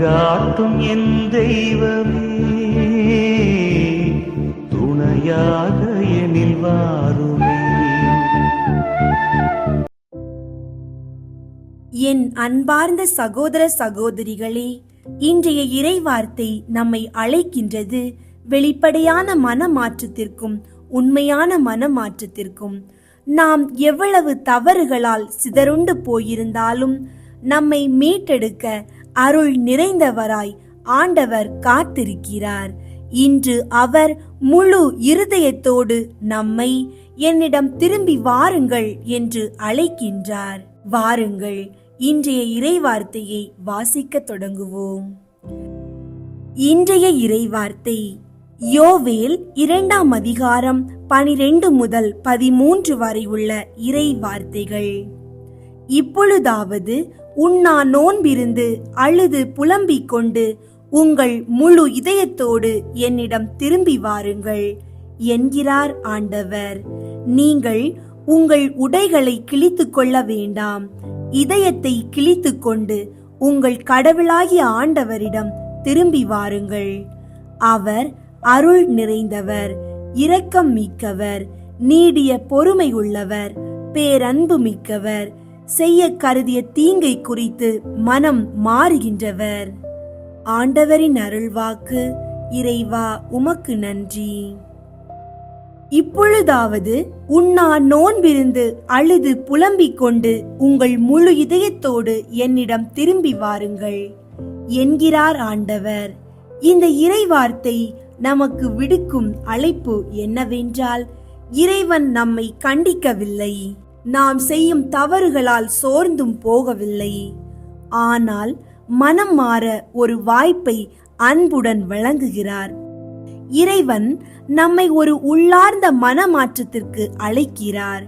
வழிகாட்டும் என் தெய்வமே துணையாக எனில் வாருமே. என் அன்பார்ந்த சகோதர சகோதரிகளே இன்றைய இறைவார்த்தை நம்மை அழைக்கின்றது வெளிப்படையான மனமாற்றத்திற்கும் உண்மையான மனமாற்றத்திற்கும். நாம் எவ்வளவு தவறுகளால் சிதறுண்டு போயிருந்தாலும் நம்மை மீட்டெடுக்க அருள் நிறைந்தவராய் ஆண்டவர் காத்திருக்கிறார். இன்று அவர் முழு இருதயத்தோடு நம்மை என்னிடம் திரும்பி வாருங்கள் என்று அழைக்கின்றார். வாருங்கள் இன்றைய இறைவார்த்தையை வாசிக்க தொடங்குவோம். இன்றைய இறைவார்த்தை யோவேல் இரண்டாம் அதிகாரம் பனிரெண்டு முதல் பதிமூன்று வரை உள்ள இறை வார்த்தைகள் இப்பொழுதாவது உண்ணா நோன்பிருந்து அழுது புலம்பிக் கொண்டு உங்கள் முழு இதயத்தோடு என்னிடம் திரும்பி வாருங்கள் என்கிறார் ஆண்டவர். நீங்கள் உங்கள் உடைகளை கிழித்துக் கொள்ள வேண்டாம். இதயத்தை கிழித்துக் கொண்டு உங்கள் கடவுளாகிய ஆண்டவரிடம் திரும்பி வாருங்கள். அவர் அருள் நிறைந்தவர் இரக்கம் மிக்கவர் நீடிய பொறுமை உள்ளவர் பேரன்பு மிக்கவர் செய்ய கருதிய தீங்கை குறித்து மனம் மாறுகின்றவர். ஆண்டவரின் அருள்வாக்கு இறைவா உமக்கு நன்றி. இப்பொழுதாவது உண்ணா நோன்பிருந்து அழுது புலம்பிக் கொண்டு உங்கள் முழு இதயத்தோடு என்னிடம் திரும்பி வாருங்கள். என்கிறார் ஆண்டவர். இந்த இறைவார்த்தை நமக்கு விடுக்கும் அழைப்பு என்னவென்றால் இறைவன் நம்மை கண்டிக்கவில்லை. நாம் செய்யும் தவறுகளால் சோர்ந்தும் போகவில்லை. ஆனால் மனம் மாற ஒரு வாய்ப்பை அன்புடன் வழங்குகிறார். இறைவன் நம்மை ஒரு உள்ளார்ந்த மனமாற்றத்திற்கு அழைக்கிறார்.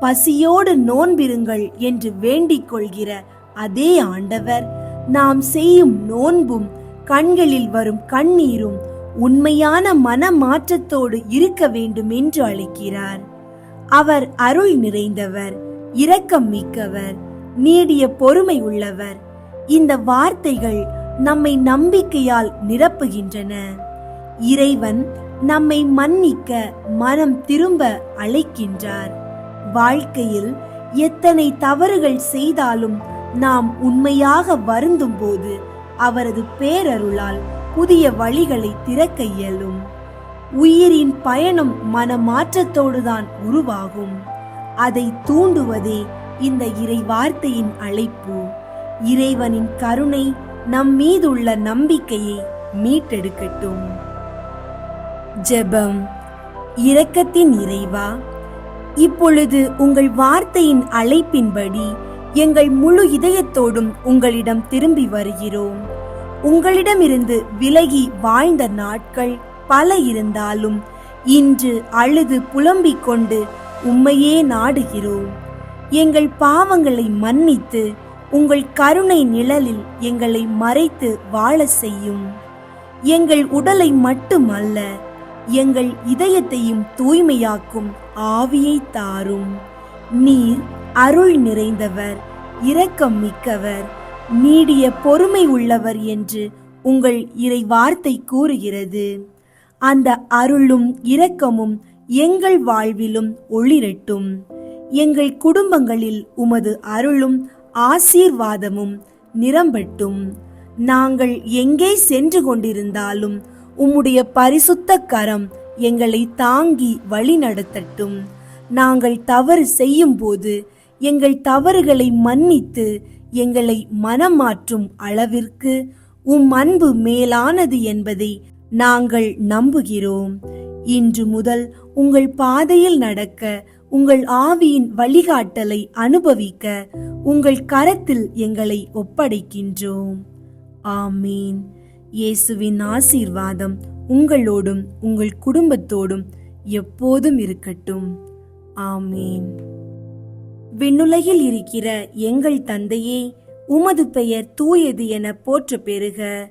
பசியோடு நோன்பிருங்கள் என்று வேண்டிக் கொள்கிற அதே ஆண்டவர் நாம் செய்யும் நோன்பும் கண்களில் வரும் கண்ணீரும் உண்மையான மனமாற்றத்தோடு இருக்க வேண்டும் என்று அழைக்கிறார். அவர் அருள் நிறைந்தவர் இரக்கம் மிக்கவர் நீடிய பொறுமை உள்ளவர். இந்த வார்த்தைகள் நம்மை நம்பிக்கையால் நிரப்புகின்றன. இறைவன் நம்மை மன்னிக்க மனம் திரும்ப அழைக்கின்றார். வாழ்க்கையில் எத்தனை தவறுகள் செய்தாலும் நாம் உண்மையாக வருந்தும் போது அவரது பேரருளால் புதிய வழிகளை திறக்க இயலும். உயிரின் பயணம் மனமாற்றத்தோடுதான் உருவாகும். அதை தூண்டுவதே இந்த இறை வார்த்தையின் அழைப்பு. இறைவனின் கருணை நம் மீதுள்ள நம்பிக்கையை மீட்டெடுக்கட்டும். ஜெபம். இரக்கத்தின் இறைவா இப்பொழுது உங்கள் வார்த்தையின் அழைப்பின்படி எங்கள் முழு இதயத்தோடும் உங்களிடம் திரும்பி வருகிறோம். உங்களிடமிருந்து விலகி வாழ்ந்த நாட்கள் பல இருந்தாலும் இன்று அழுது புலம்பிக் கொண்டு உம்மையே நாடுகிறோம். எங்கள் பாவங்களை மன்னித்து உங்கள் கருணை நிழலில் எங்களை மறைத்து வாழ செய்யும். எங்கள் உடலை மட்டுமல்ல எங்கள் இதயத்தையும் தூய்மையாக்கும் ஆவியை தாரும். நீர் அருள் நிறைந்தவர் இரக்கம் மிக்கவர் நீடிய பொறுமை உள்ளவர் என்று உங்கள் இறை வார்த்தை கூறுகிறது. அந்த அருளும் இரக்கமும் எங்கள் வாழ்விலும் ஒளிரட்டும். எங்கள் குடும்பங்களில் உமது அருளும் ஆசீர்வாதமும் நிரம்பட்டும். நாங்கள் எங்கே சென்று கொண்டிருந்தாலும் உம்முடைய பரிசுத்த கரம் எங்களை தாங்கி வழிநடத்தட்டும் நாங்கள் தவறு செய்யும் போது எங்கள் தவறுகளை மன்னித்து எங்களை மனமாற்றும் அளவிற்கு உம் அன்பு மேலானது என்பதை நாங்கள் நம்புகிறோம். இன்று முதல் உங்கள் பாதையில் நடக்க உங்கள் ஆவியின் வழிகாட்டலை அனுபவிக்க உங்கள் கரத்தில் எங்களை ஒப்படைக்கின்றோம். ஆமீன். இயேசுவின் ஆசீர்வாதம் உங்களோடும் உங்கள் குடும்பத்தோடும் எப்போதும் இருக்கட்டும். ஆமீன். விண்ணுலகில் இருக்கிற எங்கள் தந்தையே உமது பெயர் தூயது என போற்ற பெறுக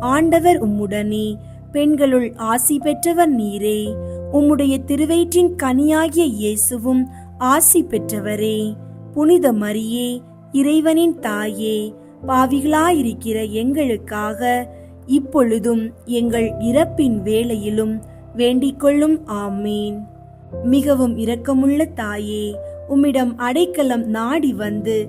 ஆண்டவர் உம்முடனே. பெண்களுள் ஆசி பெற்றவர் நீரே. உம்முடைய திருவயிற்றின் கனியாகிய இயேசுவும் ஆசி பெற்றவரே. புனித மரியே இறைவனின் தாயே பாவிகளாயிருக்கிற எங்களுக்காக இப்பொழுதும் எங்கள் இறப்பின் வேளையிலும் வேண்டிக்கொள்ளும் ஆமீன். மிகவும் இரக்கமுள்ள தாயே உம்மிடம் அடைக்கலம் நாடி வந்து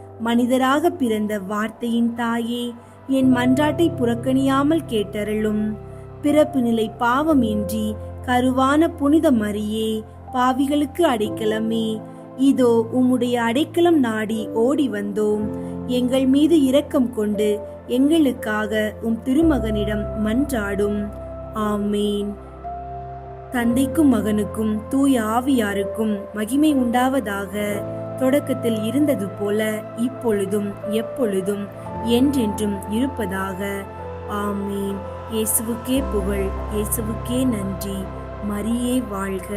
மனிதராக பிறந்த வார்த்தையின் தாயே என் மன்றாட்டை புறக்கணியாமல் கேட்டருளும். பிறப்பு நிலை பாவம் இன்றி கருவான புனித மரியே பாவிகளுக்கு அடைக்கலமே. இதோ உம்முடைய அடைக்கலம் நாடி ஓடி வந்தோம். எங்கள் மீது இரக்கம் கொண்டு எங்களுக்காக உம் திருமகனிடம் மன்றாடும். ஆமீன். தந்தைக்கும் மகனுக்கும் தூய ஆவியாருக்கும் மகிமை உண்டாவதாக. தொடக்கத்தில் இருந்தது போல இப்பொழுதும் எப்பொழுதும் என்றென்றும் இருப்பதாக. ஆமீன். இயேசுவுக்கே புகழ் இயேசுவுக்கே நன்றி. மரியே வாழ்க.